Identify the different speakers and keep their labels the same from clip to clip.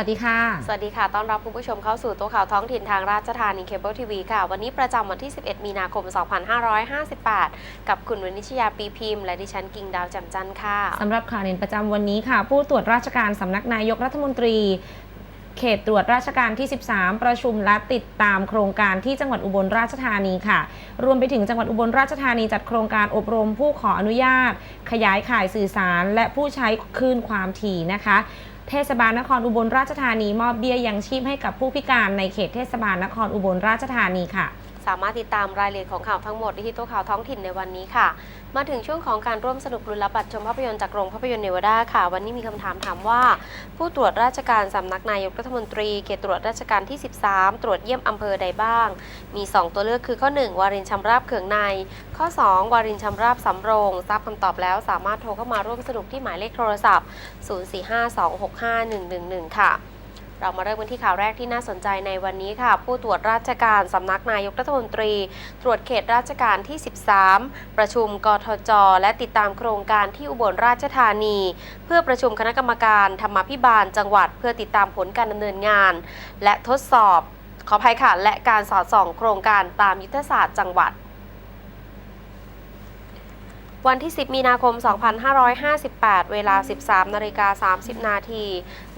Speaker 1: สวัสดีค่ะ
Speaker 2: สวัสดีค่ะ ต้อนรับคุณผู้ชมเข้าสู่โต๊ะข่าวท้องถิ่นทางราชธานีเคเบิลทีวีค่ะ วันนี้ประจำวันที่ 11 มีนาคม 2558 กับคุณวนิชยาปีพิมพ์ และดิฉันกิ่งดาวแจ่มจันทร์ค่ะ
Speaker 1: สำหรับข่าวเด่นประจำวันนี้ค่ะ ผู้ตรวจราชการสำนักนายกรัฐมนตรีเขตตรวจราชการที่ 13 ประชุมและติดตามโครงการที่จังหวัดอุบลราชธานีค่ะ รวมไปถึงจังหวัดอุบลราชธานีจัดโครงการอบรมผู้ขออนุญาต ขยายข่ายสื่อสาร และผู้ใช้คลื่นความถี่นะคะ เทศบาลนครอุบลราชธานีมอบเบี้ยยังชีพให้กับผู้พิการในเขตเทศบาลนครอุบลราชธานีค่ะ
Speaker 2: สามารถติดตามรายละเอียดของข่าวทั้งหมดได้ที่โต๊ะข่าวท้องถิ่นในวันนี้ค่ะ มาถึงช่วงของการร่วมสนุกลุ้นรับบัตรชมภาพยนตร์จากโรงภาพยนตร์เนวาดาค่ะ วันนี้มีคำถามถามว่า ผู้ตรวจราชการสำนักนายกรัฐมนตรีเขตตรวจราชการที่ 13 ตรวจเยี่ยมอำเภอใดบ้าง มี 2 ตัวเลือกคือข้อ 1 วารินชำราบเขืองใน ข้อ 2 วารินชำราบสำโรงทราบคำตอบแล้วสามารถโทรเข้ามาร่วมสนุกที่หมายเลขโทรศัพท์ 0452651111ค่ะ เรามาเริ่มกันที่ข่าวแรกที่น่าสนใจในวันนี้ค่ะ ผู้ตรวจราชการสำนักนายกรัฐมนตรี ตรวจเขตราชการที่ 13 ประชุมกทจ และติดตามโครงการที่อุบลราชธานี เพื่อประชุมคณะกรรมการธรรมาภิบาลจังหวัด เพื่อติดตามผลการดำเนินงาน และทดสอบ ขออภัยค่ะและการสอดส่องโครงการตามยุทธศาสตร์จังหวัด วันที่ 10 มีนาคม 2558 เวลา 13นาฬิกา30 นาที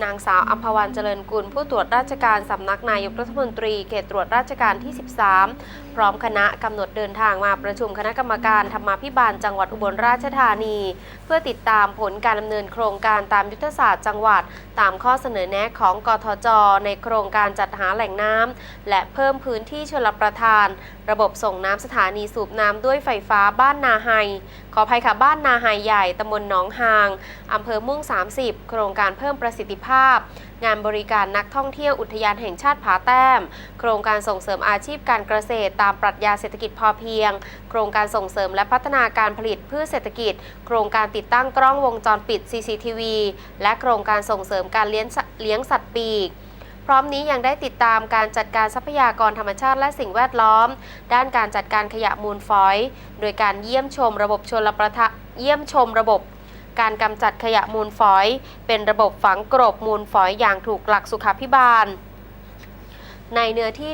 Speaker 2: นางสาวอัมพวันเจริญกุล ผู้ตรวจราชการสำนักนายกรัฐมนตรี เขตตรวจราชการที่ 13 พร้อมคณะกำหนดเดินทางมาประชุมคณะกรรมการธรรมาภิบาลจังหวัดอุบลราชธานี เพื่อติดตามผลการดำเนินโครงการตามยุทธศาสตร์จังหวัด ตามข้อเสนอแนะของกทจ ในโครงการจัดหาแหล่งน้ำและเพิ่มพื้นที่ชลประทาน ระบบส่งน้ำสถานีสูบน้ำด้วยไฟฟ้าบ้านนาไฮขออภัยค่ะบ้านนาไฮใหญ่ตำบลหนองหางอำเภอม่วง 30 โครงการเพิ่มประสิทธิภาพ งานบริการนักท่องเที่ยวอุทยานแห่งชาติผาแต้ม โครงการส่งเสริมอาชีพการเกษตร ตามปรัชญาเศรษฐกิจพอเพียง โครงการส่งเสริมและพัฒนาการผลิตพื่อเศรษฐกิจ โครงการติดตั้งกล้องวงจรปิด CCTV และโครงการส่งเสริมการเลี้ยงสัตว์เลี้ยงสัตว์ปีกพร้อมนี้ยังได้ติดตามการจัดการทรัพยากรธรรมชาติและสิ่งแวดล้อม ด้านการจัดการขยะมูลฝอย โดยการเยี่ยมชมระบบชลประทะเยี่ยมชมระบบ การกำจัดขยะมูลฝอย เป็นระบบฝังกรบมูลฝอยอย่างถูกหลักสุขาพิบาล ในเนื้อที่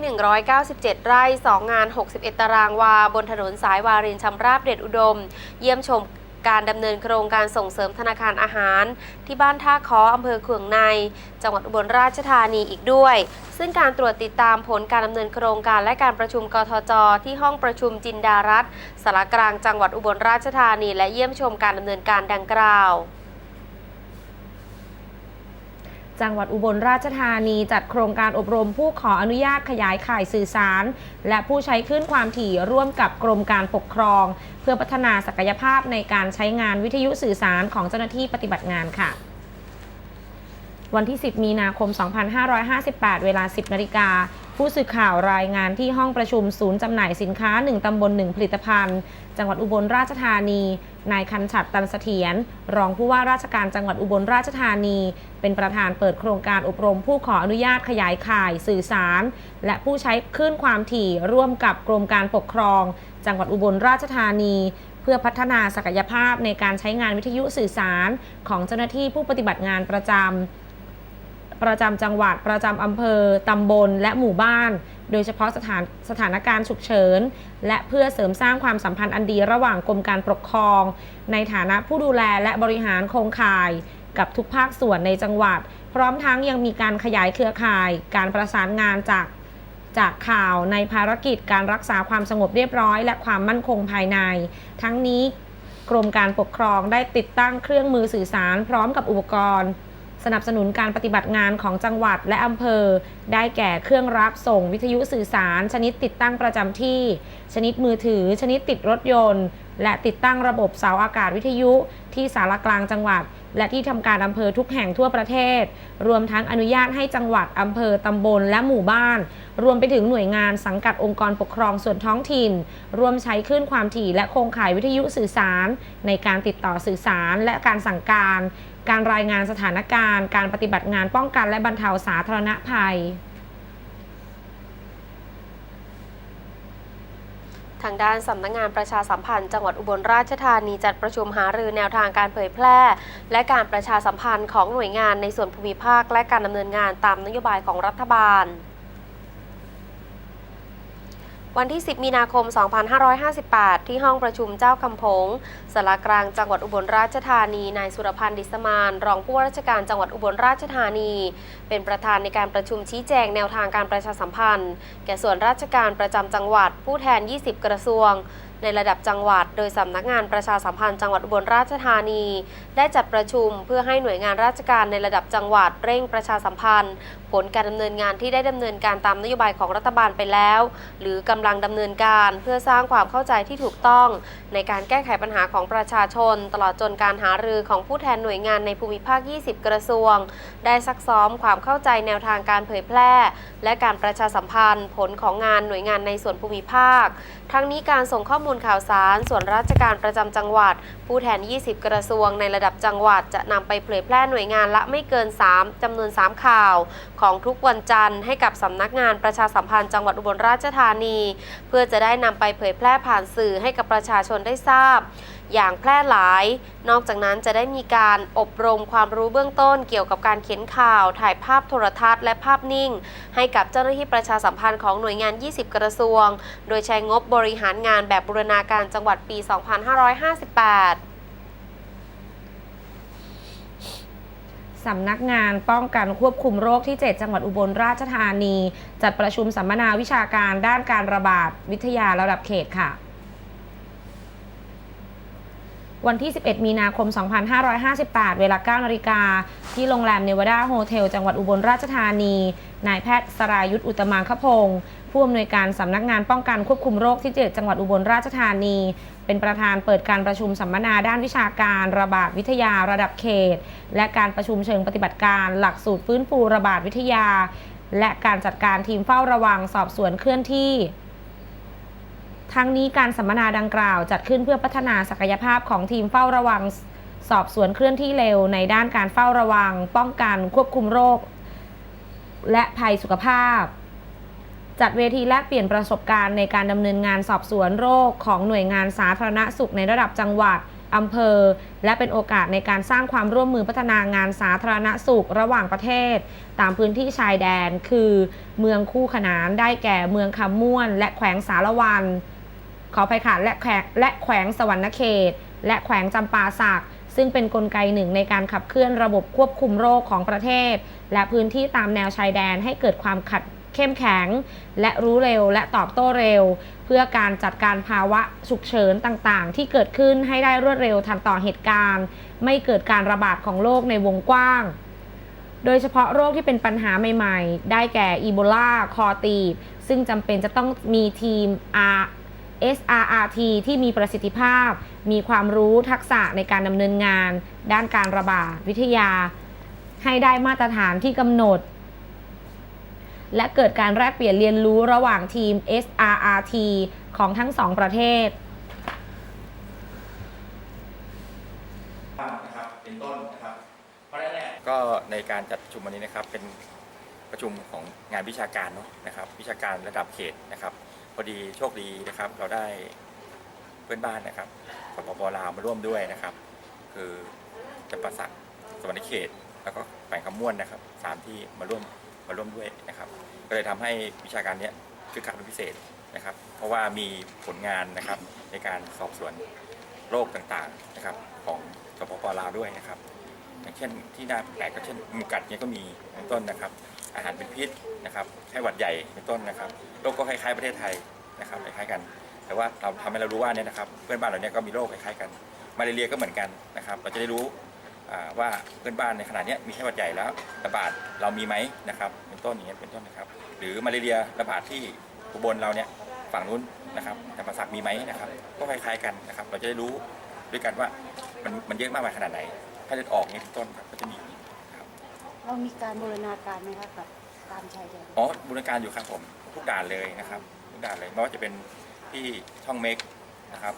Speaker 2: 197 ไร่ 2 งาน 61 ตารางวา บนถนนสายวารินชำราบเดชอุดม เยี่ยมชม การดำเนินโครงการส่งเสริมธนาคารอาหาร ที่บ้านท่าคออำเภอเขืองใน จังหวัดอุบลราชธานีอีกด้วย ซึ่งการตรวจติดตามผลการดำเนินโครงการและการประชุมกทจ ที่ห้องประชุมจินดารัฐสารกลางจังหวัดอุบลราชธานี และเยี่ยมชมการดำเนินการดังกล่าว
Speaker 1: จังหวัดอุบลราชธานีจัดโครงการอบรมผู้ขออนุญาตขยายข่ายสื่อสาร และผู้ใช้คลื่นความถี่ร่วมกับกรมการปกครอง เพื่อพัฒนาศักยภาพในการใช้งานวิทยุสื่อสารของเจ้าหน้าที่ปฏิบัติงานค่ะ วันที่ 10 มีนาคม 2558 เวลา 10 นาฬิกาผู้สื่อข่าวรายงานที่ห้องประชุมศูนย์จำหน่ายสินค้า 1 ตำบล 1 ผลิตภัณฑ์ จังหวัดอุบลราชธานี นายคันฉัดตันเสถียรรองผู้ว่าราชการจังหวัดอุบลราชธานี เป็นประธานเปิดโครงการอบรมผู้ขออนุญาตขยายข่ายสื่อสาร และผู้ใช้คลื่นความถี่ร่วมกับกรมการปกครอง จังหวัดอุบลราชธานี เพื่อพัฒนาศักยภาพในการใช้งานวิทยุสื่อสาร ของเจ้าหน้าที่ผู้ปฏิบัติงานประจำประจำจังหวัดประจำอำเภอ ตำบล และหมู่บ้าน โดยเฉพาะสถานสถานการณ์ฉุกเฉิน และเพื่อเสริมสร้างความสัมพันธ์อันดีระหว่างกรมการปกครอง ในฐานะผู้ดูแลและบริหารโครงข่าย กับทุกภาคส่วนในจังหวัด พร้อมทั้งยังมีการขยายเครือข่าย การประสานงานจากจากข่าวในภารกิจการรักษาความสงบเรียบร้อย และความมั่นคงภายใน ทั้งนี้กรมการปกครองได้ติดตั้งเครื่องมือสื่อสารพร้อมกับอุปกรณ์ สนับสนุนการปฏิบัติงานของจังหวัดและอำเภอ ได้แก่เครื่องรับส่งวิทยุสื่อสาร ชนิดติดตั้งประจำที่ ชนิดมือถือ ชนิดติดรถยนต์ และติดตั้งระบบเสาอากาศวิทยุ ที่สารกลางจังหวัด และที่ทำการอำเภอทุกแห่งทั่วประเทศ รวมทั้งอนุญาตให้จังหวัดอำเภอตำบลและหมู่บ้าน รวมไปถึงหน่วยงานสังกัดองค์กรปกครองส่วนท้องถิ่น รวมใช้คลื่นความถี่และโครงข่ายวิทยุสื่อสาร ในการติดต่อสื่อสารและการสั่งการ การรายงานสถานการณ์ การปฏิบัติงานป้องกันและบรรเทาสาธารณภัย
Speaker 2: ทางด้านสำนักงานประชาสัมพันธ์จังหวัดอุบลราชธานีจัดประชุมหารือแนวทางการเผยแพร่ และการประชาสัมพันธ์ของหน่วยงานในส่วนภูมิภาค และการดำเนินงานตามนโยบายของรัฐบาล วันที่ 10 มีนาคม 2558 ที่ห้องประชุมเจ้าคำพงสารากลางจังหวัดอุบลราชธานี นายสุรพันธ์ดิสมาน รองผู้ว่าราชการจังหวัดอุบลราชธานี เป็นประธานในการประชุมชี้แจงแนวทางการประชาสัมพันธ์ แก่ส่วนราชการประจำจังหวัดผู้แทน 20 กระทรวง ในระดับจังหวัด โดยสำนักงานประชาสัมพันธ์จังหวัดอุบลราชธานี ได้จัดประชุมเพื่อให้หน่วยงานราชการในระดับจังหวัดเร่งประชาสัมพันธ์ ผลการดำเนินงานที่ได้ดำเนินการตามนโยบายของรัฐบาลไปแล้ว หรือกำลังดำเนินการเพื่อสร้างความเข้าใจที่ถูกต้อง ในการแก้ไขปัญหาของประชาชน ตลอดจนการหารือของผู้แทนหน่วยงานในภูมิภาค 20 กระทรวง ได้ซักซ้อมความเข้าใจแนวทางการเผยแพร่ และการประชาสัมพันธ์ ผลของงานหน่วยงานในส่วนภูมิภาค ทั้งนี้การส่งข้อมูลข่าวสาร ส่วนราชการประจำจังหวัด ผู้แทน 20 กระทรวงในระดับจังหวัด จะนำไปเผยแพร่หน่วยงานละไม่เกิน 3จำนวน 3 ข่าวของทุกวันจันทร์ให้กับสำนักงานประชาสัมพันธ์จังหวัดอุบลราชธานี เพื่อจะได้นำไปเผยแพร่ผ่านสื่อให้กับประชาชนได้ทราบ อย่างแพร่หลาย นอกจากนั้นจะได้มีการอบรมความรู้เบื้องต้นเกี่ยวกับการเขียนข่าว ถ่ายภาพโทรทัศน์และภาพนิ่ง ให้กับเจ้าหน้าที่ประชาสัมพันธ์ของหน่วยงาน 20 กระทรวง โดยใช้งบบริหารงานแบบบูรณาการจังหวัดปี 2558
Speaker 1: สำนักงานป้องกันควบคุมโรคที่ 7 จังหวัดอุบลราชธานี จัดประชุมสัมมนาวิชาการด้านการระบาดวิทยาระดับเขตค่ะ วันที่ 11 มีนาคม 2558 เวลา 9 นาฬิกา ที่โรงแรมเนวาดาโฮเทล จังหวัดอุบลราชธานี นายแพทย์สรายุทธอุตมังคพงศ์ผู้อำนวยการสำนักงานป้องกันควบคุมโรคที่ 7 จังหวัดอุบลราชธานี เป็นประธานเปิดการประชุมสัมมนาด้านวิชาการระบาดวิทยาระดับเขต และการประชุมเชิงปฏิบัติการ หลักสูตรฟื้นฟูระบาดวิทยา และการจัดการทีมเฝ้าระวังสอบสวนเคลื่อนที่ทั้งนี้การสัมมนาดังกล่าวจัดขึ้นเพื่อพัฒนาศักยภาพของทีมเฝ้าระวัง สอบสวนเคลื่อนที่เร็ว ในด้านการเฝ้าระวัง ป้องกันควบคุมโรค และภัยสุขภาพ จัดเวทีแลกเปลี่ยนประสบการณ์ในการดำเนินงานสอบสวนโรคของหน่วยงานสาธารณสุขในระดับจังหวัดอำเภอ และเป็นโอกาสในการสร้างความร่วมมือพัฒนางานสาธารณสุขระหว่างประเทศ ตามพื้นที่ชายแดน คือ เมืองคู่ขนานได้แก่เมืองคำม่วน และแขวงสารวัน ขออภัยค่ะและแขวงและแขวงสวรรณเขต และแขวงจำปาสักซึ่งเป็นนกลไกหนึ่งในการขับเคลื่อนระบบควบคุมโรคของประเทศ และพื้นที่ตามแนวชายแดนให้เกิดความขัด เข้มแข็ง และรู้เร็วและตอบโต้เร็ว เพื่อการจัดการภาวะฉุกเฉินต่างๆ ที่เกิดขึ้นให้ได้รวดเร็วทันต่อเหตุการณ์ ไม่เกิดการระบาดของโรคในวงกว้าง โดยเฉพาะโรคที่เป็นปัญหาใหม่ๆ ได้แก่อีโบลาคอตีบ ซึ่งจำเป็นจะต้องมีทีม R SRRT ที่มีประสิทธิภาพ มีความรู้ทักษะในการดำเนินงาน ด้านการระบาดวิทยา ให้ได้มาตรฐานที่กำหนด และเกิดการแลกเปลี่ยนเรียนรู้ระหว่างทีม SRRT ของทั้งสองประเทศ
Speaker 3: นะครับเป็นต้นนะครับ เพราะฉะนั้นเนี่ยก็ในการจัดประชุมวันนี้นะครับเป็นประชุมของงานวิชาการเนาะนะครับ วิชาการระดับเขตนะครับ พอดีโชคดีนะครับ เราได้เพื่อนบ้านนะครับสปปลาวมาร่วมด้วยนะครับ คือจำปาสักสวรรณเขต แล้วก็แขวงคำม่วนนะครับสามที่มาร่วม มาร่วมด้วยนะครับ ก็เลยทำให้วิชาการนี้คือการเป็นพิเศษนะครับ เพราะว่ามีผลงานนะครับในการสอบสวนโรคต่างๆนะครับ ของสปปลาวด้วยนะครับ อย่างเช่นที่น่าแปลกก็เช่นมูกัดเนี่ยก็มีเป็นต้นนะครับ อาหารเป็นพิษนะครับไข้หวัดใหญ่เป็นต้นนะครับโรคก็คล้ายๆประเทศไทยนะครับคล้ายๆกัน แต่ว่าเราทำให้เรารู้ว่าเนี่ยนะครับ เพื่อนบ้านเราเนี่ยก็มีโรคคล้ายๆกันมาเลเรียก็เหมือนกันนะครับ เราจะได้รู้ ว่าเพื่อนบ้านในขณะเนี้ยมีไข้หวัดใหญ่แล้วระบาดเรามีไหมนะครับเป็นต้นอย่างเงี้ยเป็นต้นนะครับ หรือมาเลเรียระบาดที่อุบลเราเนี่ยฝั่งนู้นนะครับแต่ประสักมีไหมนะครับก็คล้ายๆกันนะครับ เราจะได้รู้ด้วยกันว่ามันมันเยอะมากมายขนาดไหนถ้าเลือดออกเนี่ยเป็นต้นครับก็จะมีอย่างนี้ครับ
Speaker 4: เรามีการบูรณาการไหมคะกับตามชายแดน
Speaker 3: อ๋อบูรณาการอยู่ครับผมทุกด่านเลยนะครับทุกด่านเลยไม่ว่าจะเป็นที่ช่องเมกนะครับ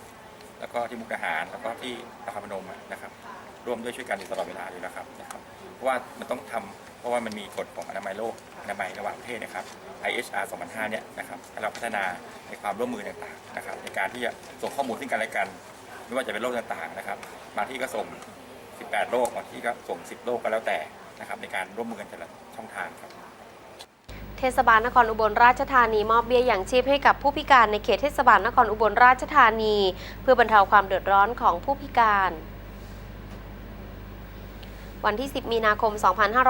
Speaker 3: แล้วก็ที่มุกดาหารแล้วก็ที่นครพนมอะนะครับ ร่วมด้วยช่วยกันอยู่ตลอดเวลาอยู่แล้วครับนะครับเพราะว่ามันต้องทำเพราะว่ามันมีกฎของอนามัยโลกอนามัยระหว่างประเทศนะครับ IHR 2005 เนี่ยนะครับให้เราพัฒนาในความร่วมมือต่างๆนะครับในการที่จะส่งข้อมูลซึ่งกันและกัน ไม่ว่าจะเป็นโรคต่างๆนะครับบางที่ก็ส่ง 18 โรคบางที่ก็ส่ง 10 โรคก็แล้วแต่นะครับในการร่วมมือกันแต่ละช่องทางครับ
Speaker 2: เทศบาลนครอุบลราชธานีมอบเบี้ยอย่างชีพให้กับผู้พิการในเขตเทศบาลนครอุบลราชธานี เพื่อบรรเทาความเดือดร้อนของผู้พิการ วันที่ 10 มีนาคม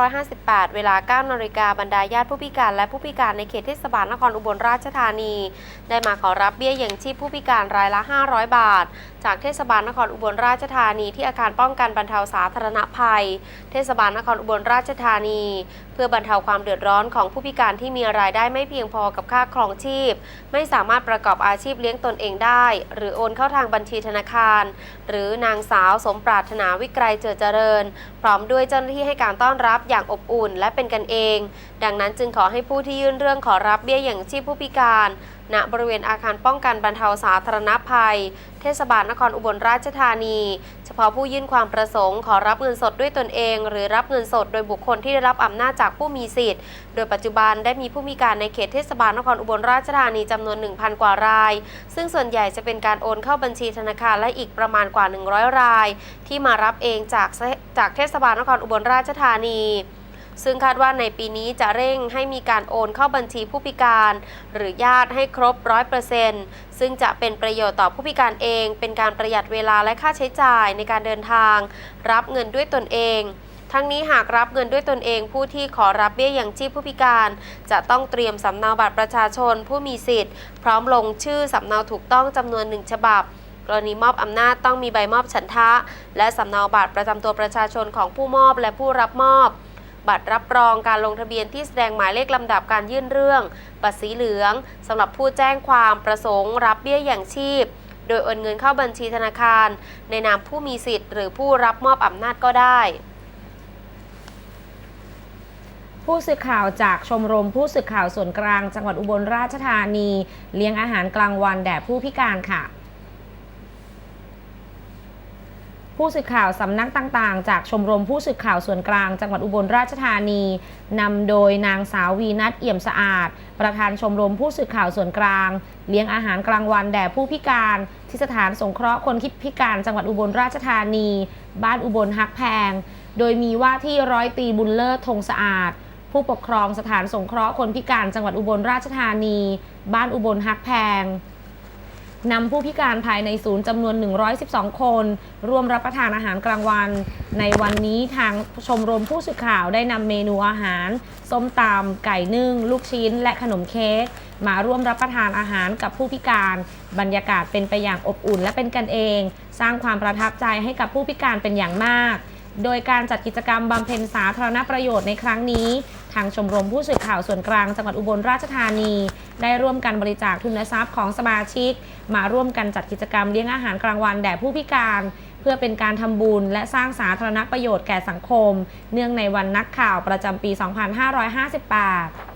Speaker 2: 2558 เวลา 9นาฬิกาบรรดาญาติผู้พิการและผู้พิการในเขตเทศบาลนครอุบลราชธานี ได้มาขอรับเบี้ยย่างชีพผู้พิการรายละ 500 บาท จากเทศบาลนครอุบลราชธานีที่อาคารป้องกันบรรเทาสาธารณภัย เทศบาลนครอุบลราชธานี เพื่อบรรเทาความเดือดร้อนของผู้พิการที่มีรายได้ไม่เพียงพอกับค่าครองชีพ ไม่สามารถประกอบอาชีพเลี้ยงตนเองได้ หรือโอนเข้าทางบัญชีธนาคาร หรือนางสาวสมปรารถนาวิกรเจริญเจริญพร้อมด้วยเจ้าหน้าที่ให้การต้อนรับอย่างอบอุ่นและเป็นกันเอง ดังนั้นจึงขอให้ผู้ที่ยื่นเรื่องขอรับเบี้ยอย่างชีพผู้พิการ ณบริเวณอาคารป้องกันบรรเทาสาธารณภัย เทศบาลนครอุบลราชธานี เฉพาะผู้ยื่นความประสงค์ขอรับเงินสดด้วยตนเอง หรือรับเงินสดโดยบุคคลที่ได้รับอำนาจจากผู้มีสิทธิ์ โดยปัจจุบันได้มีผู้มีการในเขตเทศบาลนครอุบลราชธานีจำนวน 1,000 กว่าราย ซึ่งส่วนใหญ่จะเป็นการโอนเข้าบัญชีธนาคารและอีกประมาณกว่า 100 ราย ที่มารับเองจากจากเทศบาลนครอุบลราชธานี ซึ่งคาดว่าในปีนี้จะเร่งให้มีการโอนเข้าบัญชีผู้พิการ หรือญาติให้ครบ100%ซึ่งจะเป็นประโยชน์ต่อผู้พิการเอง เป็นการประหยัดเวลาและค่าใช้จ่ายในการเดินทาง รับเงินด้วยตนเองทั้งนี้หากรับเงินด้วยตนเองผู้ที่ขอรับเบี้ยอย่างชีพผู้พิการ จะต้องเตรียมสำเนาบัตรประชาชนผู้มีสิทธิ์ พร้อมลงชื่อสำเนาถูกต้องจำนวนหนึ่งฉบับ กรณีมอบอำนาจต้องมีใบมอบฉันทะ และสำเนาบัตรประจำตัวประชาชนของผู้มอบและผู้รับมอบ บัตรรับรองการลงทะเบียนที่แสดงหมายเลขลำดับการยื่นเรื่อง บัตรสีเหลืองสำหรับผู้แจ้งความประสงค์ รับเบี้ยอย่างชีพ โดยโอนเงินเข้าบัญชีธนาคาร ในนามผู้มีสิทธิ์ หรือผู้รับมอบอำนาจก็ได้
Speaker 1: ผู้สื่อข่าวจากชมรมผู้สื่อข่าวส่วนกลาง จังหวัดอุบลราชธานี เลี้ยงอาหารกลางวันแด่ผู้พิการค่ะ ผู้สื่อข่าวสำนักต่างๆ จากชมรมผู้สื่อข่าวส่วนกลางจังหวัดอุบลราชธานีนำโดยนางสาววีนัทเอี่ยมสะอาด ประธานชมรมผู้สื่อข่าวส่วนกลาง เลี้ยงอาหารกลางวันแด่ผู้พิการที่สถานสงเคราะห์คนพิการจังหวัดอุบลราชธานี บ้านอุบลฮักแพง โดยมีว่าที่ร้อยตรีบุญเลิศธงสะอาด ผู้ปกครองสถานสงเคราะห์คนพิการจังหวัดอุบลราชธานี บ้านอุบลฮักแพง นำผู้พิการภายในศูนย์จำนวน 112 คน ร่วมรับประทานอาหารกลางวัน ในวันนี้ทางชมรมผู้สื่อข่าวได้นำเมนูอาหาร ส้มตำไก่นึ่ง ลูกชิ้น และขนมเค้กมาร่วมรับประทานอาหารกับผู้พิการ บรรยากาศเป็นไปอย่างอบอุ่นและเป็นกันเอง สร้างความประทับใจให้กับผู้พิการเป็นอย่างมาก โดยการจัดกิจกรรมบำเพ็ญสาธารณประโยชน์ในครั้งนี้ ทางชมรมผู้สื่อข่าวส่วนกลางจังหวัดอุบลราชธานี ได้ร่วมกันบริจาคทุนทรัพย์ของสมาชิก มาร่วมกันจัดกิจกรรมเลี้ยงอาหารกลางวันแด่ผู้พิการ เพื่อเป็นการทำบุญและสร้างสาธารณประโยชน์แก่สังคม เนื่องในวันนักข่าวประจำปี 2558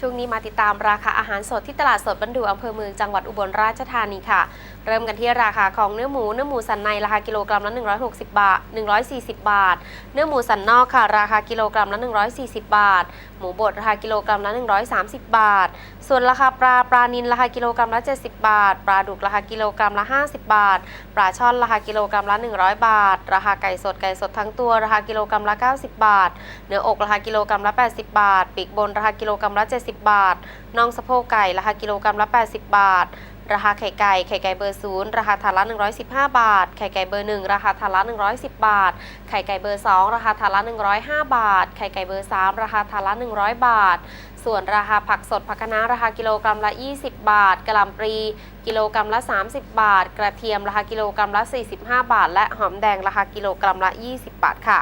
Speaker 2: ช่วงนี้มาติดตามราคาอาหารสดที่ตลาดสดบรรดูอำเภอเมืองจังหวัดอุบลราชธานีค่ะ เริ่มกันที่ราคาของเนื้อหมูเนื้อหมูสันในราคากิโลกรัมละ 160 บาท 140 บาท เนื้อหมูสันนอกค่ะ ราคากิโลกรัมละ 140 บาท หมูบดราคากิโลกรัมละ 130 บาท ส่วนราคาปลาปลานิลราคากิโลกรัมละ 70 บาท ปลาดุกราคากิโลกรัมละ 50 บาท ปลาช่อนราคากิโลกรัมละ 100 บาท ราคาไก่สดไก่สดทั้งตัวราคากิโลกรัมละ 90 บาท เนื้ออกราคากิโลกรัมละ 80 บาท ปีกบนราคากิโลกรัมละ 70 บาท น่องสะโพกไก่ราคากิโลกรัมละ 80 บาทราคาไข่ไก่ไข่ไก่เบอร์ศูนย์ราคาถาดละ 115 บาท ไข่ไก่เบอร์หนึ่งราคาถาดละ 110 บาท ไข่ไก่เบอร์สองราคาถาดละ 105 บาท ไข่ไก่เบอร์สามราคาถาดละ 100 บาท ส่วนราคาผักสดผักคะน้าราคากิโลกรัมละ 20 บาทกะหล่ำปลีกิโลกรัมละ 30 บาท กระเทียมราคากิโลกรัมละ 45 บาท และหอมแดงราคากิโลกรัมละ 20 บาทค่ะ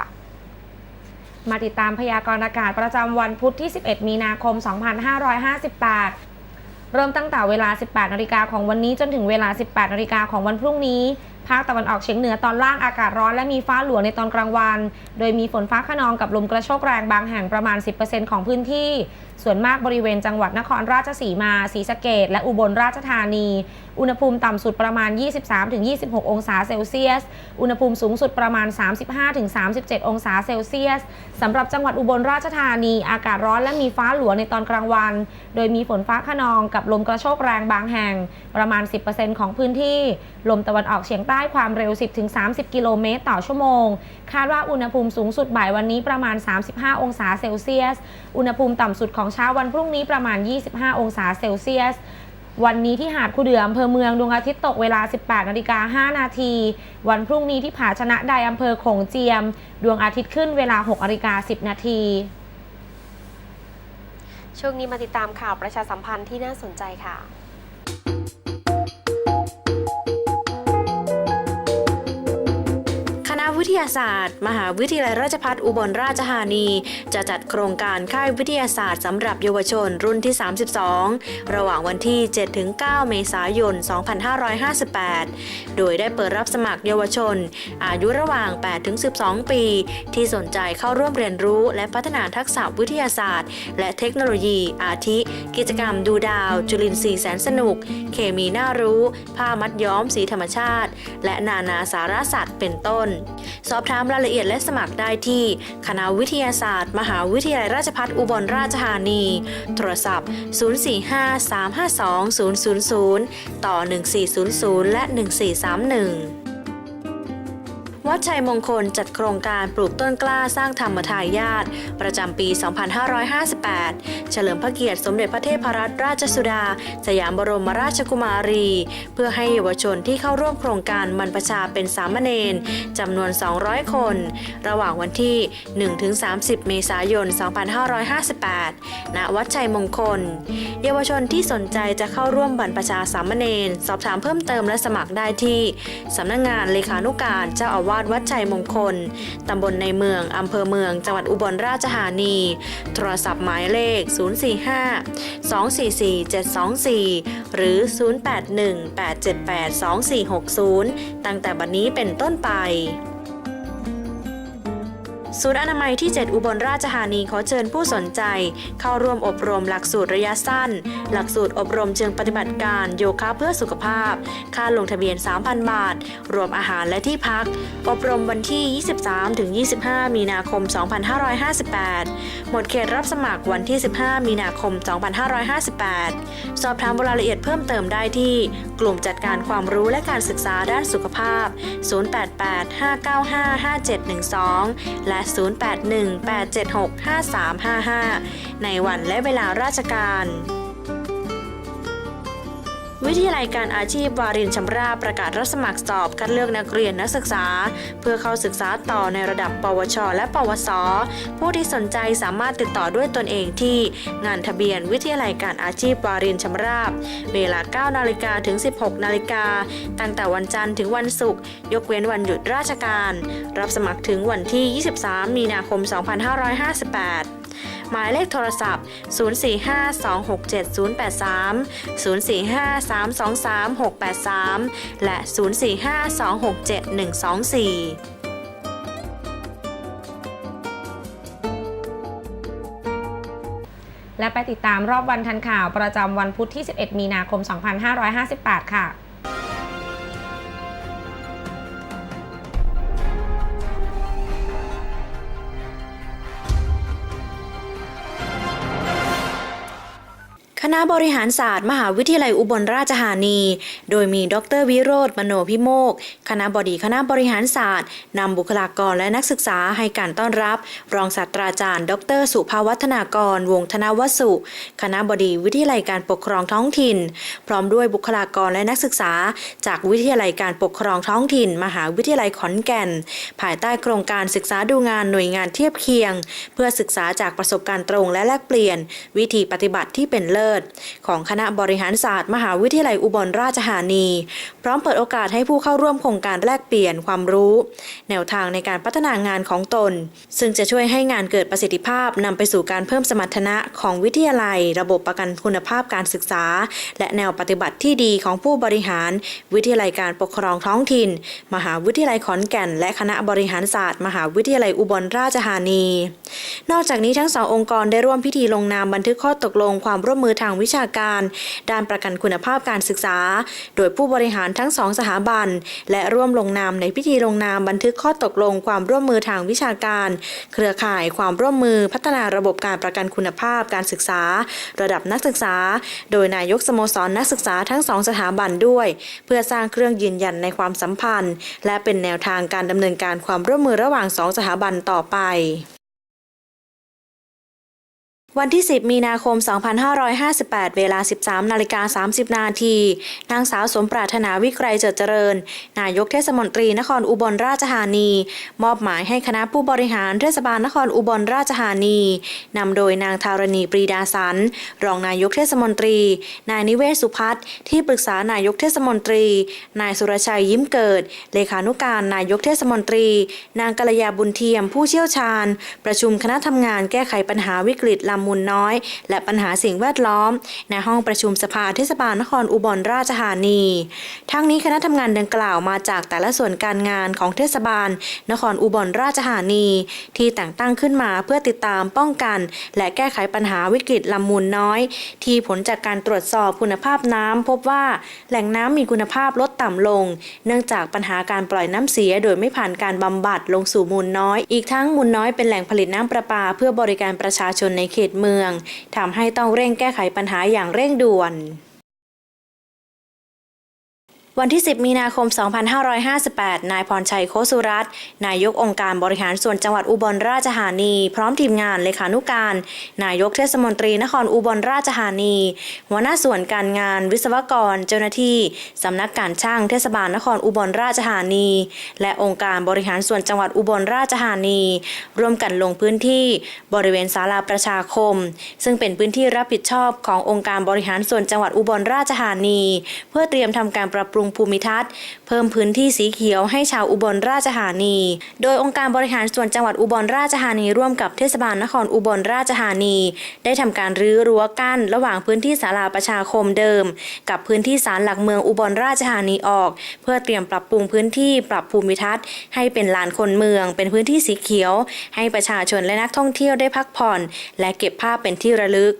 Speaker 1: มาติดตามพยากรณ์อากาศประจำวันพุธที่ 11 มีนาคม 2558 เริ่มตั้งแต่เวลา 18 นาฬิกาของวันนี้จนถึงเวลา 18 นาฬิกาของวันพรุ่งนี้ภาคตะวันออกเฉียงเหนือตอนล่างอากาศร้อนและมีฟ้าหลวงในตอนกลางวัน โดยมีฝนฟ้าขนองกับลมกระโชกแรงบางแห่งประมาณ 10%ของพื้นที่ ส่วนมากบริเวณจังหวัดนครราชสีมา ศรีสะเกดและอุบลราชธานี อุณหภูมิต่ำสุดประมาณ 23-26 องศาเซลเซียส อุณหภูมิสูงสุดประมาณ 35-37 องศาเซลเซียสสำหรับจังหวัดอุบลราชธานีอากาศร้อนและมีฟ้าหลวงในตอนกลางวัน โดยมีฝนฟ้าขนองกับลมกระโชกแรงบางแห่ง ประมาณ 10%ของพื้นที่ ลมตะวันออกเฉียงใต้ได้ความเร็ว 10-30 กิโลเมตรต่อชั่วโมง คาดว่าอุณหภูมิสูงสุดบ่ายวันนี้ประมาณ 35 องศาเซลเซียส อุณหภูมิต่ำสุดของเช้าวันพรุ่งนี้ประมาณ 25 องศาเซลเซียสวันนี้ที่หาดคูเดืออำเภอเมืองดวงอาทิตย์ตกเวลา 18นาฬิกา5นาทีวันพรุ่งนี้ที่ผาชนะใดอำเภอโขงเจียม ดวงอาทิตย์ขึ้นเวลา6นาฬิกา10 นาที
Speaker 2: ช่วงนี้มาติดตามข่าวประชาสัมพันธ์ที่น่าสนใจค่ะ
Speaker 5: วิทยาศาสตร์ มหาวิทยาลัยราชภัฏอุบลราชธานี จะจัดโครงการค่ายวิทยาศาสตร์สำหรับเยาวชนรุ่นที่ 32 ระหว่างวันที่ 7-9 เมษายน 2558 โดยได้เปิดรับสมัครเยาวชน อายุระหว่าง 8-12 ปี ที่สนใจเข้าร่วมเรียนรู้ และพัฒนาทักษะวิทยาศาสตร์ และเทคโนโลยี อาทิ กิจกรรมดูดาว จุลินทรีย์แสนสนุก เคมีน่ารู้ ผ้ามัดย้อมสีธรรมชาติ และนานาสารสัตว์เป็นต้นสอบถามรายละเอียดและสมัครได้ที่ คณะวิทยาศาสตร์ มหาวิทยาลัยราชภัฏอุบลราชธานี โทรศัพท์ 045-352-000 ต่อ 1400 และ 1431 วัดชัยมงคลจัดโครงการปลูกต้นกล้าสร้างธรรมทายาทประจำปี 2558 เฉลิมพระเกียรติสมเด็จพระเทพรัตนราชสุดา สยามบรมราชกุมารี เพื่อให้เยาวชนที่เข้าร่วมโครงการบรรพชาเป็นสามเณรจำนวน 200 คน ระหว่างวันที่ 1-30 เมษายน 2558 ณ วัดชัยมงคล เยาวชนที่สนใจจะเข้าร่วมบรรพชาสามเณรสอบถามเพิ่มเติมและสมัครได้ที่สำนักงงานเลขานุการเจ้าอาวาสวัดชัยมงคล ตำบลในเมือง อำเภอเมือง จังหวัดอุบลราชธานี โทรศัพท์หมายเลข 045 244 724 หรือ 081 878 2460 ตั้งแต่บัดนนี้เป็นต้นไป ศูนย์อนามัยที่ 7 อุบลราชธานีขอเชิญผู้สนใจ เข้าร่วมอบรมหลักสูตรระยะสั้น หลักสูตรอบรมเชิงปฏิบัติการโยคะเพื่อสุขภาพ ค่าลงทะเบียน 3,000 บาท รวมอาหารและที่พัก อบรมวันที่ 23-25 มีนาคม 2558 หมดเขตรับสมัครวันที่ 15 มีนาคม 2558 สอบถามรายละเอียดเพิ่มเติมได้ที่ กลุ่มจัดการความรู้และการศึกษาด้านสุขภาพ 088-595-5712 และ0818765355 ในวันและเวลาราชการ วิทยาลัยการอาชีพวารินชำราบประกาศรับสมัครสอบ คัดเลือกนักเรียนนักศึกษา เพื่อเข้าศึกษาต่อในระดับ ปวช และ ปวส ผู้ที่สนใจสามารถติดต่อด้วยตนเองที่งานทะเบียนวิทยาลัยการอาชีพวารินชำราบ เวลา 9 นาฬิกาถึง 16 นาฬิกา ตั้งแต่วันจันทร์ถึงวันศุกร์ยกเว้นวันหยุดราชการ รับสมัครถึงวันที่ 23 มีนาคม 2558 หมายเลขโทรศัพท์ 045-267-083 045-323-683 และ 045-267-124
Speaker 1: และไปติดตามรอบวันทันข่าวประจำวันพุธที่ 11 มีนาคม 2558 ค่ะ
Speaker 5: ณะบริหารศาสตร์ มหาวิทยาลัยอุบลราชธานี โดยมีดรวิโรธมโนพิโมก คณะบดีคณะบริหารศาสตร์นำบุคลากรและนักศึกษาให้การต้อนรับ รองศาสตราจารย์ ดร สุภาวัฒนากร วงธนวสุ คณะบดีวิทยาลัยการปกครองท้องถิ่น พร้อมด้วยบุคลากรและนักศึกษา จากวิทยาลัยการปกครองท้องถิ่น มหาวิทยาลัยขอนแก่น ภายใต้โครงการศึกษาดูงานหน่วยงานเทียบเคียง เพื่อศึกษาจากประสบการณ์ตรงและแลกเปลี่ยน วิธีปฏิบัติที่เป็นเลิศศ ของคณะบริหารศาสตร์มหาวิทยาลัยอุบลราชธานี พร้อมเปิดโอกาสให้ผู้เข้าร่วมโครงการแลกเปลี่ยนความรู้ แนวทางในการพัฒนางานของตน ซึ่งจะช่วยให้งานเกิดประสิทธิภาพนำไปสู่การเพิ่มสมรรถนะของวิทยาลัย ระบบประกันคุณภาพการศึกษา และแนวปฏิบัติที่ดีของผู้บริหาร วิทยาลัยการปกครองท้องถิ่น มหาวิทยาลัยขอนแก่น และคณะบริหารศาสตร์ มหาวิทยาลัยอุบลราชธานี นอกจากนี้ทั้งสององค์กรได้ร่วมพิธีลงนามบันทึกข้อตกลงความร่วมมือทางวิชาการ ด้านประกันคุณภาพการศึกษา โดยผู้บริหารทั้งสองสถาบัน และร่วมลงนามในพิธีลงนามบันทึกข้อตกลงความร่วมมือทางวิชาการ เครือข่ายความร่วมมือพัฒนาระบบการประกันคุณภาพการศึกษา ระดับนักศึกษา โดยนายกสโมสรนักศึกษาทั้งสองสถาบันด้วย เพื่อสร้างเครื่องยืนยันในความสัมพันธ์ และเป็นแนวทางการดำเนินการความร่วมมือระหว่างสองสถาบันต่อไป วันที่ 10 มีนาคม 2558 เวลา 13 นาฬิกา 30 นาที นางสาวสมปรารถนาวิกรเจิดเจริญ นายกเทศมนตรีนครอุบลราชธานี มอบหมายให้คณะผู้บริหารเทศบาลนครอุบลราชธานี นำโดยนางธารณีปรีดาสัน รองนายกเทศมนตรี นายนิเวศสุพัฒน์ที่ปรึกษานายกเทศมนตรี นายสุรชัยยิ้มเกิด เลขานุการนายกเทศมนตรี นางกัลยาบุญเทียมผู้เชี่ยวชาญ ประชุมคณะทำงานแก้ไขปัญหาวิกฤตลำมูลน้อย และปัญหาสิ่งแวดล้อมในห้องประชุมสภาเทศบาลนครอุบลราชธานี ทั้งนี้คณะทำงานดังกล่าวมาจากแต่ละส่วนการงานของเทศบาล นครอุบลราชธานี ที่แต่งตั้งขึ้นมาเพื่อติดตามป้องกัน และแก้ไขปัญหาวิกฤตลำมูลน้อย ที่ผลจากการตรวจสอบคุณภาพน้ำพบว่าแหล่งน้ำมีคุณภาพลดต่ำลง เนื่องจากปัญหาการปล่อยน้ำเสียโดยไม่ผ่านการบำบัดลงสู่มูลน้อย อีกทั้งมูลน้อยเป็นแหล่งผลิตน้ำประปา เพื่อบริการประชาชนในเขตเมืองทำให้ต้องเร่งแก้ไขปัญหาอย่างเร่งด่วน วันที่ 10 มีนาคม 2558 นายพรชัยโคสุรัตน์นายกองค์การบริหารส่วนจังหวัดอุบลราชธานี พร้อมทีมงานเลขานุการ นายกเทศมนตรีนครอุบลราชธานี หัวหน้าส่วนการงาน วิศวกร เจ้าหน้าที่สำนักการช่างเทศบาลนครอุบลราชธานี และองค์การบริหารส่วนจังหวัดอุบลราชธานี ร่วมกันลงพื้นที่บริเวณศาลาประชาคม ซึ่งเป็นพื้นที่รับผิดชอบขององค์การบริหารส่วนจังหวัดอุบลราชธานี เพื่อเตรียมทำการปรับปรุงภูมิทัศน์ เพิ่มพื้นที่สีเขียวให้ชาวอุบลราชธานี โดยองค์การบริหารส่วนจังหวัดอุบลราชธานีร่วมกับเทศบาลนครอุบลราชธานี ได้ทำการรื้อรั้วกั้น ระหว่างพื้นที่ศาลาประชาคมเดิม กับพื้นที่ศาลหลักเมืองอุบลราชธานีออก เพื่อเตรียมปรับปรุงพื้นที่ปรับภูมิทัศน์ ให้เป็นลานคนเมือง เป็นพื้นที่สีเขียว ให้ประชาชนและนักท่องเที่ยวได้พักผ่อน และเก็บภาพเป็นที่ระลึก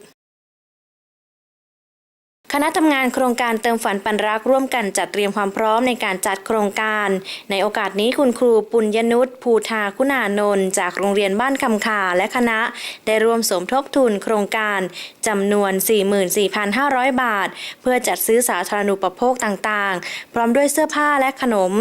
Speaker 5: คณะทำงานโครงการเติมฝันปันรักร่วมกันจัดเตรียมความพร้อมในการจัดโครงการ ในโอกาสนี้คุณครูปุญญนุชภูทาคุณานนท์จากโรงเรียนบ้านคำคาและคณะ ได้ร่วมสมทบทุนโครงการจำนวน 44,500 บาท เพื่อจัดซื้อสาธารณูปโภคต่างๆ พร้อมด้วยเสื้อผ้าและขนม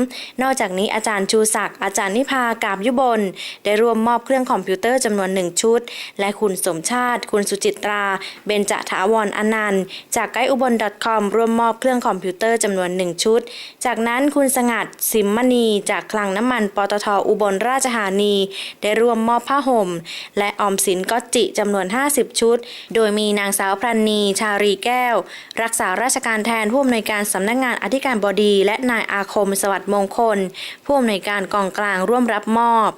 Speaker 5: นอกจากนี้อาจารย์ชูศักดิ์อาจารย์นิพากาบยุบล ได้ร่วมมอบเครื่องคอมพิวเตอร์จำนวนหนึ่งชุด และคุณสมชาติ คุณสุจิตรา เบญจถาวรอนันต์จากไกด์อุบล .com ร่วมมอบเครื่องคอมพิวเตอร์จำนวนหนึ่งชุด จากนั้นคุณสงัดสิมมณี จากคลังน้ำมันปตทอุบลราชธานี ได้ร่วมมอบผ้าห่ม และออมสินก็จิจำนวน 50 ชุด โดยมีนางสาวพรันนี ชารีแก้ว รักษาราชการแทนผู้อำนวยการสำนักงานอธิการบดี และนายอาคมสวัสดิ์มงคล ผู้อำนวยการกองกลางร่วมรับมอบ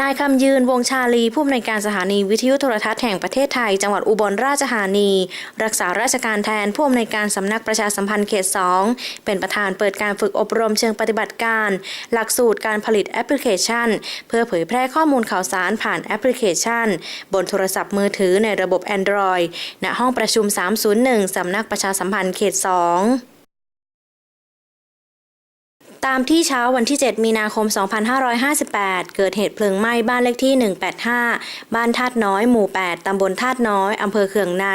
Speaker 5: นายคำยืนวงชาลีผู้อำนวยการสถานีวิทยุโทรทัศน์แห่งประเทศไทย จังหวัดอุบลราชธานี รักษาราชการแทนผู้อำนวยการสำนักประชาสัมพันธ์เขต 2 เป็นประธานเปิดการฝึกอบรมเชิงปฏิบัติการ หลักสูตรการผลิตแอปพลิเคชัน เพื่อเผยแพร่ข้อมูลข่าวสารผ่านแอปพลิเคชัน บนโทรศัพท์มือถือในระบบ Android ณห้องประชุม 301สำนักประชาสัมพันธ์เขต 2 ตามที่เช้าวันที่ 7 มีนาคม 2558 เกิดเหตุเพลิงไหม้บ้านเลขที่ 185 บ้านธาตุน้อยหมู่ 8 ตำบลธาตุน้อยอำเภอเขืองใน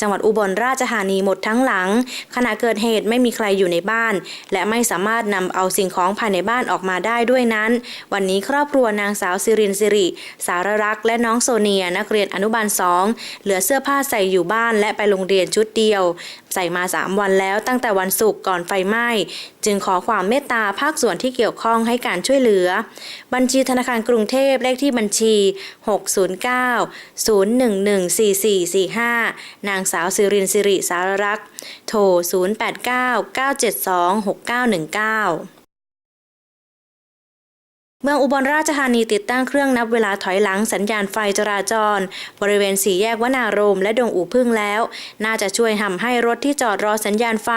Speaker 5: จังหวัดอุบลราชธานีหมดทั้งหลัง ขณะเกิดเหตุไม่มีใครอยู่ในบ้าน และไม่สามารถนำเอาสิ่งของภายในบ้านออกมาได้ด้วยนั้น วันนี้ครอบครัวนางสาวสิรินสิริ สารรักษ์และน้องโซเนียนักเรียนอนุบาล 2 เหลือเสื้อผ้าใส่อยู่บ้านและไปโรงเรียนชุดเดียว ใส่มา 3 วันแล้วตั้งแต่วันศุกร์ก่อนไฟไหม้ จึงขอความเมตตาภาคส่วนที่เกี่ยวข้องให้การช่วยเหลือ บัญชีธนาคารกรุงเทพเลขที่บัญชี 609 0114445 นางสาวสิรินสิริสารรักษ์โทร 089 972 6919 เมืองอุบลราชธานีติดตั้งเครื่องนับเวลาถอยหลังสัญญาณไฟจราจร บริเวณสี่แยกวนารมและดงอู่พึ่งแล้ว น่าจะช่วยทำให้รถที่จอดรอสัญญาณไฟ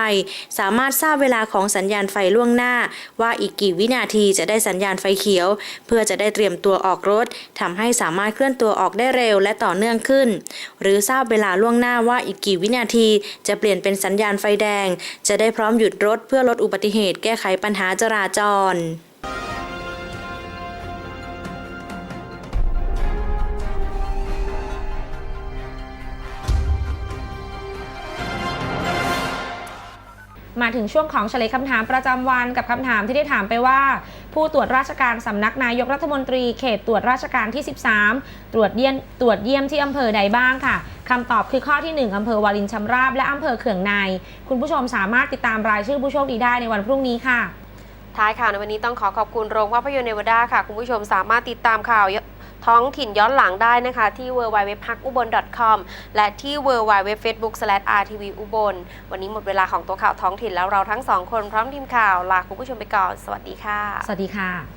Speaker 5: สามารถทราบเวลาของสัญญาณไฟล่วงหน้า ว่าอีกกี่วินาทีจะได้สัญญาณไฟเขียว เพื่อจะได้เตรียมตัวออกรถทำให้สามารถเคลื่อนตัวออกได้เร็วและต่อเนื่องขึ้น หรือทราบเวลาล่วงหน้าว่าอีกกี่วินาที จะเปลี่ยนเป็นสัญญาณไฟแดง จะได้พร้อมหยุดรถเพื่อลดอุบัติเหตุแก้ไขปัญหาจราจร
Speaker 1: มาถึงช่วงของเฉลยคำถามประจำวันกับคำถามที่ได้ถามไปว่า ผู้ตรวจราชการสำนักนายกรัฐมนตรีเขตตรวจราชการที่ 13 ตรวจเยี่ยมตรวจเยี่ยมที่อำเภอใดบ้างค่ะคำตอบคือข้อที่ 1อำเภอวารินชำราบและอำเภอเขื่องใน คุณผู้ชมสามารถติดตามรายชื่อผู้โชคดีได้ในวันพรุ่งนี้ค่ะ
Speaker 2: ท้ายข่าวในวันนี้ต้องขอขอบคุณโรงภาพยนตร์เนวดาค่ะ คุณผู้ชมสามารถติดตามข่าว ท้องถิ่นย้อนหลังได้นะคะ ที่ www.pakubon.com และที่ www.facebook/rtv อุบลวันนี้หมดเวลาของตัวข่าวท้องถิ่นแล้วเราทั้งสองคนพร้อมทีมข่าวลาคุณผู้ชมไปก่อน สวัสดีค่ะ
Speaker 1: สวัสดีค่ะ